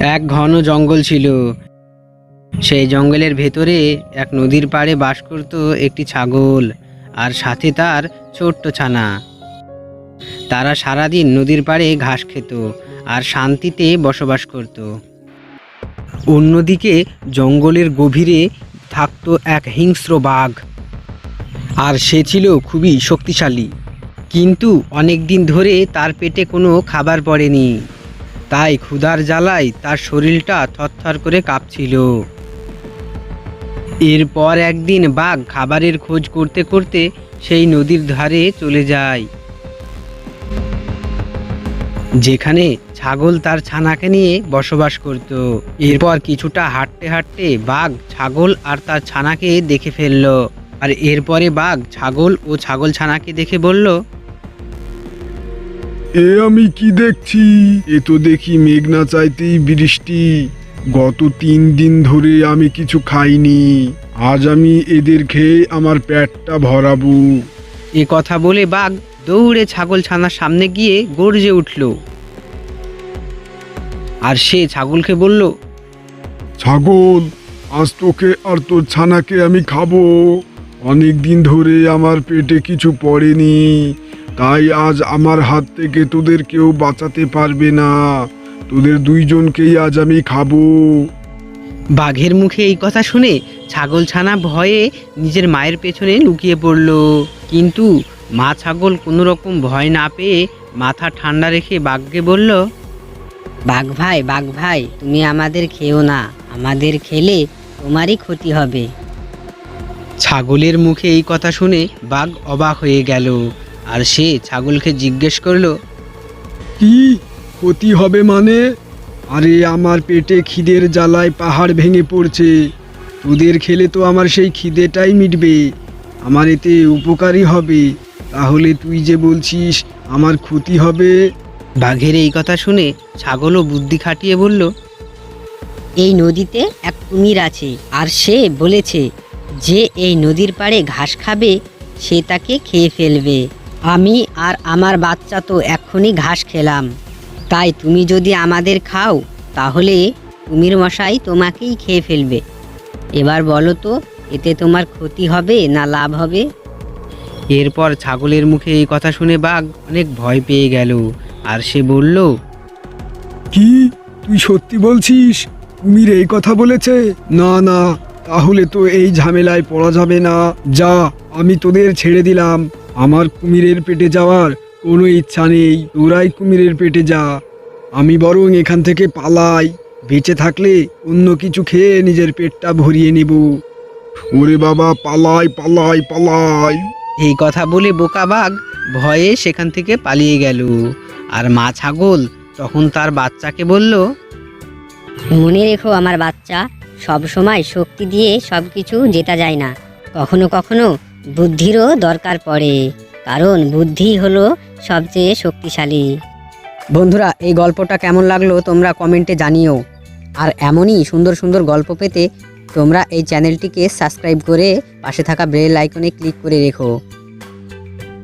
এক ঘন জঙ্গল ছিল। সেই জঙ্গলের ভেতরে এক নদীর পাড়ে বাস করত একটি ছাগল আর সাথে তার ছোট্ট ছানা। তারা সারাদিন নদীর পাড়ে ঘাস খেত আর শান্তিতে বসবাস করত। অন্যদিকে জঙ্গলের গভীরে থাকত এক হিংস্র বাঘ। আর সে ছিল খুবই শক্তিশালী। কিন্তু অনেক দিন ধরে তার পেটে কোনো খাবার পড়েনি। তাই ক্ষুধার জ্বালায় তার শরীরটা থরথর করে কাঁপছিল। এরপর একদিন বাঘ খাবারের খোঁজ করতে করতে সেই নদীর ধারে চলে যায়। যেখানে ছাগল তার ছানাকে নিয়ে বসবাস করত। এরপর কিছুটা হাঁটতে হাঁটতে বাঘ ছাগল আর তার ছানাকে দেখে ফেলল। আর এরপরে বাঘ ছাগল ও ছাগল ছানাকে দেখে বলল এ আমি কি দেখছি? এ তো দেখি মেঘনা চাইতেই বৃষ্টি। গত তিন দিন ধরে আমি কিছু খাইনি। আজ আমি এদের খেয়ে আমার পেটটা ভরাবো। এ কথা বলে বাঘ দৌড়ে ছাগল ছানার সামনে গিয়ে গর্জে উঠল। আর সে ছাগলকে বলল ছাগল আজ তোকে আর তোর ছানাকে আমি খাব। অনেক দিন ধরে আমার পেটে কিছু পড়েনি। তাই আজ আমার হাত থেকে তোদের কেউ বাঁচাতে পারবে না। তোদের দুইজনকেই আজ আমি খাব। বাঘের মুখে এই কথা শুনে ছাগল ছানা ভয়ে নিজের মায়ের পেছনে লুকিয়ে পড়ল। কিন্তু মা ছাগল কোনো রকম ভয় না পেয়ে মাথা ঠান্ডা রেখে বাঘকে বলল বাঘ ভাই বাঘ ভাই তুমি আমাদের খেও না। আমাদের খেলে তোমারই ক্ষতি হবে। ছাগলের মুখে এই কথা শুনে বাঘ অবাক হয়ে গেল। আর সে ছাগলকে জিজ্ঞেস করল কি ক্ষতি হবে মানে? আরে আমার পেটে খিদের জ্বালায় পাহাড় ভেঙে পড়ছে। তোদের খেলে তো আমার সেই খিদেটাই মিটবে। আমার এতে উপকারী হবে। তাহলে তুই যে বলছিস আমার ক্ষতি হবে? বাঘের এই কথা শুনে ছাগলও বুদ্ধি খাটিয়ে বলল এই নদীতে এক কুমির আছে আর সে বলেছে যে এই নদীর পাড়ে ঘাস খাবে সে তাকে খেয়ে ফেলবে। আমি আর আমার বাচ্চা তো এক্ষুনি ঘাস খেলাম। তাই তুমি যদি আমাদের খাও তাহলে কুমির মশাই তোমাকেই খেয়ে ফেলবে। এবার বলো তো এতে তোমার ক্ষতি হবে না লাভ হবে? এরপর ছাগলের মুখে এই কথা শুনে বাঘ অনেক ভয় পেয়ে গেল আর সে বলল কি? তুই সত্যি বলছিস? কুমির এই কথা বলেছে? না না তাহলে তো এই ঝামেলায় পড়া যাবে না। যা আমি তোদের ছেড়ে দিলাম। আমার কুমিরের পেটে যাওয়ার কোনো ইচ্ছা নেই। তোরাই কুমিরের পেটে যা। আমি বরং এখান থেকে পালাই। বেঁচে থাকলে অন্য কিছু খেয়ে নিজের পেটটা ভরিয়ে নেব। ওরে বাবা পালাই পালাই পালাই। এই কথা বলে বোকা বাঘ ভয়ে সেখান থেকে পালিয়ে গেল। আর মা ছাগল তখন তার বাচ্চাকে বলল মনে রেখো আমার বাচ্চা সব সময় শক্তি দিয়ে সব কিছু জেতা যায় না। কখনো কখনো বুদ্ধিরও দরকার পড়ে, কারণ বুদ্ধি হলো সবচেয়ে শক্তিশালী। বন্ধুরা, এই গল্পটা কেমন লাগল তোমরা কমেন্টে জানিও। আর এমনই সুন্দর সুন্দর গল্প পেতে তোমরা এই চ্যানেলটিকে সাবস্ক্রাইব করে পাশে থাকা বেল আইকনে ক্লিক করে রেখো।